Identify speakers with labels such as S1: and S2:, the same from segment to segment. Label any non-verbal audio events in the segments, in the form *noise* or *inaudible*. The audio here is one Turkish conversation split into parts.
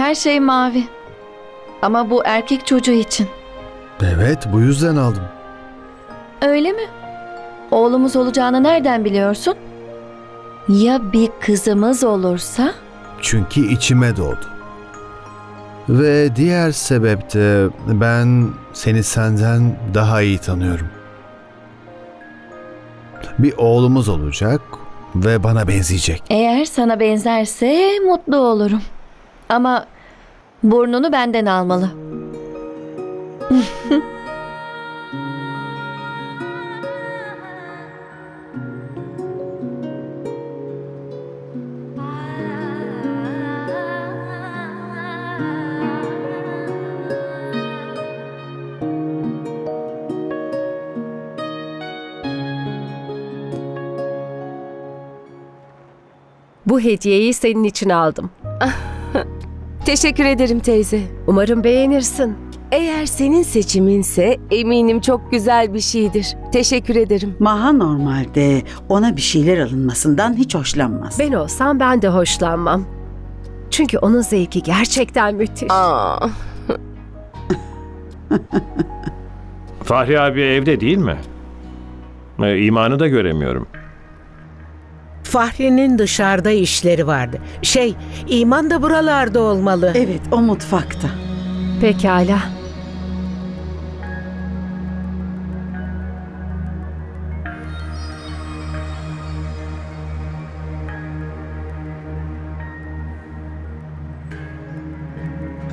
S1: Her şey mavi. Ama bu erkek çocuğu için.
S2: Evet bu yüzden aldım.
S1: Öyle mi? Oğlumuz olacağını nereden biliyorsun? Ya bir kızımız olursa?
S2: Çünkü içime doğdu. Ve diğer sebep de ben seni senden daha iyi tanıyorum. Bir oğlumuz olacak ve bana benzeyecek.
S1: Eğer sana benzerse mutlu olurum. Ama burnunu benden almalı.
S3: Bu hediyeyi senin için aldım. *laughs*
S4: Teşekkür ederim teyze.
S3: Umarım beğenirsin.
S4: Eğer senin seçiminse eminim çok güzel bir şeydir. Teşekkür ederim.
S5: Maha normalde ona bir şeyler alınmasından hiç hoşlanmaz.
S3: Ben olsam ben de hoşlanmam. Çünkü onun zevki gerçekten müthiş.
S4: Aa,
S6: Fahri abi evde değil mi? Ee, imanı da göremiyorum.
S7: Fahri'nin dışarıda işleri vardı. Şey, iman da buralarda olmalı.
S5: Evet, o mutfakta.
S3: Pekala.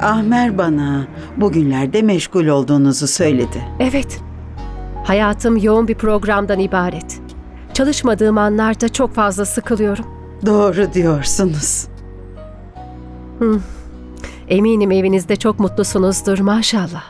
S5: Ahmer bana bugünlerde meşgul olduğunuzu söyledi.
S3: Evet. Hayatım yoğun bir programdan ibaret. Çalışmadığım anlarda çok fazla sıkılıyorum.
S5: Doğru diyorsunuz.
S3: Eminim evinizde çok mutlusunuzdur maşallah.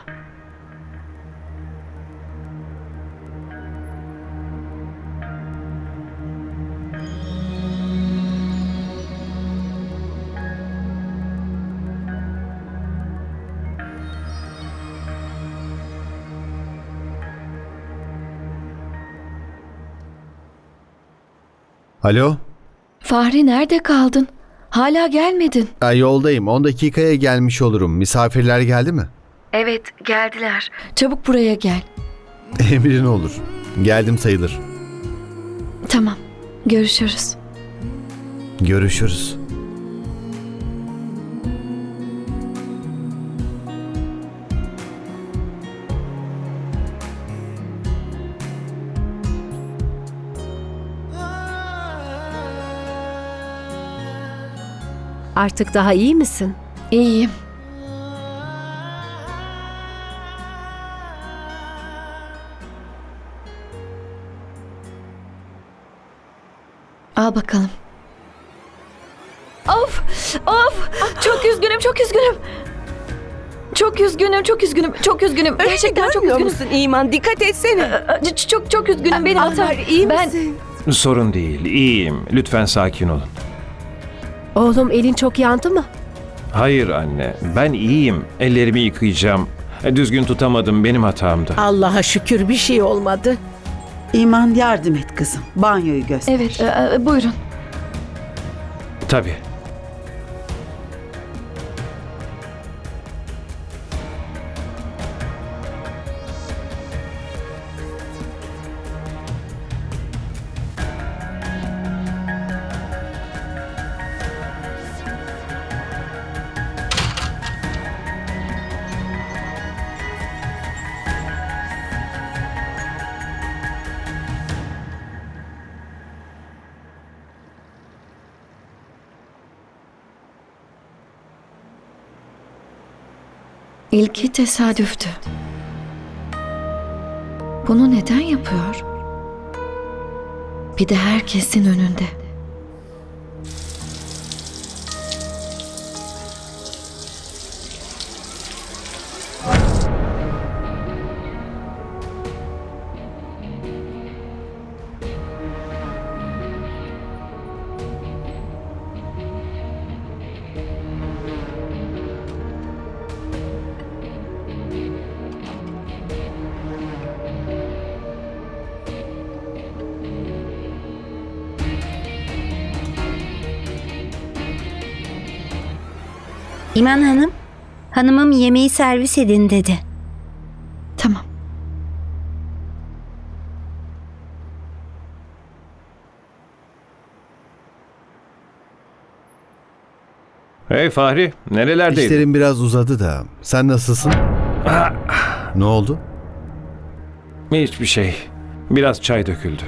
S2: Alo?
S1: Fahri nerede kaldın? Hala gelmedin.
S2: Ha, yoldayım. 10 dakikaya gelmiş olurum. Misafirler geldi mi?
S1: Evet, geldiler. Çabuk buraya gel. *laughs*
S2: Emrin olur. Geldim sayılır.
S1: Tamam. Görüşürüz.
S2: Görüşürüz.
S3: Artık daha iyi misin?
S1: İyiyim. Al bakalım. Of! Of! Çok üzgünüm, çok üzgünüm. Çok üzgünüm, çok üzgünüm, çok üzgünüm. Gerçekten çok üzgünüm.
S4: musun İman? Dikkat etsene.
S1: Ç- Çok çok üzgünüm benim hatam.
S4: Ahmer iyi
S1: Ben
S4: misin?
S6: Sorun değil, iyiyim. Lütfen sakin olun.
S3: Oğlum elin çok yandı mı?
S6: Hayır anne, ben iyiyim. Ellerimi yıkayacağım. E, Düzgün tutamadım, benim hatamdı.
S7: Allah'a şükür bir şey olmadı.
S5: İman yardım et kızım. Banyoyu göster.
S1: evet, e, e, buyurun.
S6: Tabii.
S1: İlki tesadüftü. Bunu neden yapıyor? Bir de herkesin önünde.
S8: İman Hanım, hanımım yemeği servis edin dedi.
S1: Tamam.
S6: Hey Fahri, nerelerdeydin?
S2: İşlerim biraz uzadı da. Sen nasılsın? ne oldu?
S6: Hiçbir şey. Biraz çay döküldü.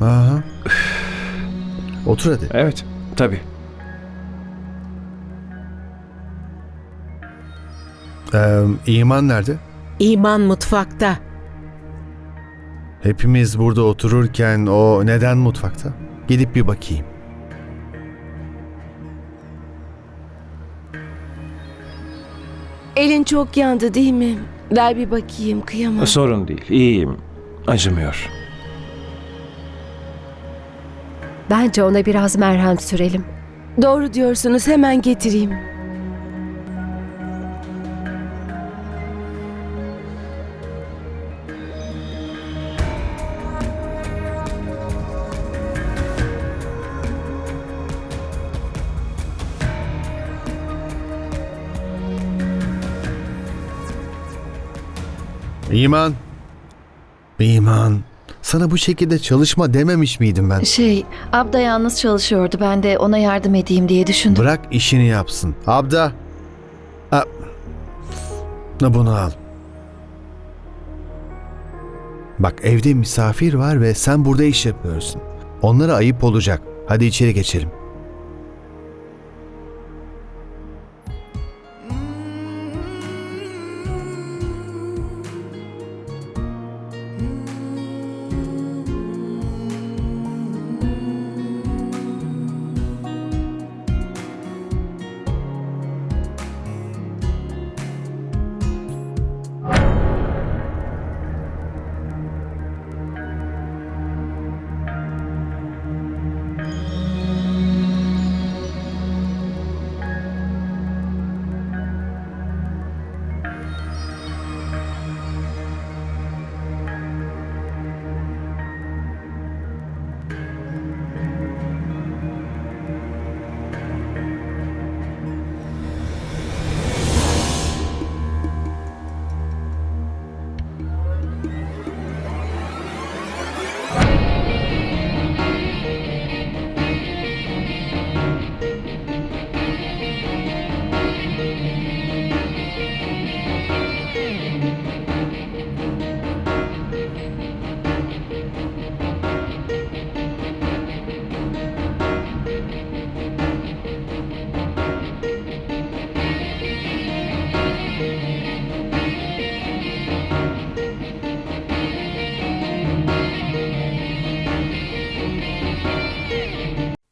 S2: Aha. Otur hadi.
S6: Evet, tabii.
S2: Ee, İman nerede?
S7: İman mutfakta.
S2: Hepimiz burada otururken o neden mutfakta? Gidip bir bakayım.
S4: Elin çok yandı değil mi? Ver bir bakayım kıyamam.
S6: Sorun değil, iyiyim. Acımıyor.
S3: Bence ona biraz merhem sürelim.
S4: Doğru diyorsunuz hemen getireyim.
S2: İman. İman. Sana bu şekilde çalışma dememiş miydim ben?
S1: Şey, Abda yalnız çalışıyordu. Ben de ona yardım edeyim diye düşündüm.
S2: Bırak işini yapsın. Abda. Ha. Bunu al. Bak evde misafir var ve sen burada iş yapıyorsun. Onlara ayıp olacak. Hadi içeri geçelim.